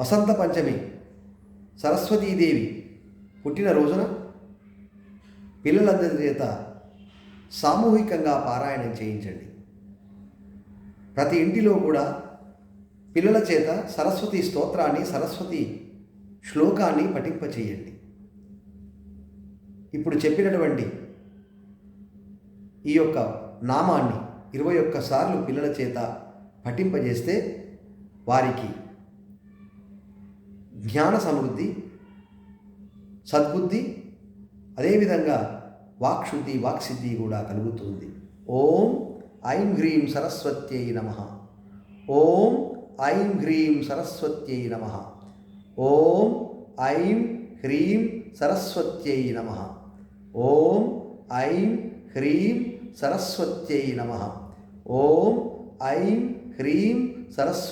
వసంత పంచమి సరస్వతీదేవి పుట్టిన రోజున పిల్లలందరి చేత సామూహికంగా పారాయణం చేయించండి. ప్రతి ఇంటిలో కూడా పిల్లల చేత సరస్వతి స్తోత్రాన్ని సరస్వతి శ్లోకాన్ని పఠింపచేయండి. ఇప్పుడు చెప్పినటువంటి ఈ యొక్క నామాన్ని ఇరవై ఒక్కసార్లు పిల్లల చేత పఠింపజేస్తే వారికి జ్ఞాన సమృద్ధి సద్బుద్ధి అదేవిధంగా వాక్శుద్ధి వాక్సిద్ధి కూడా కలుగుతుంది. ఓం ఐం హ్రీం సరస్వత్యై నమ. ఓం ఐం హ్రీం సరస్వత్యై నమ. ఓం ఐం హ్రీం సరస్వత్యై నమ. ఓం ఐం హ్రీం సరస్వత్యై నమ. ఓం ఐం హ్రీం సరస్వ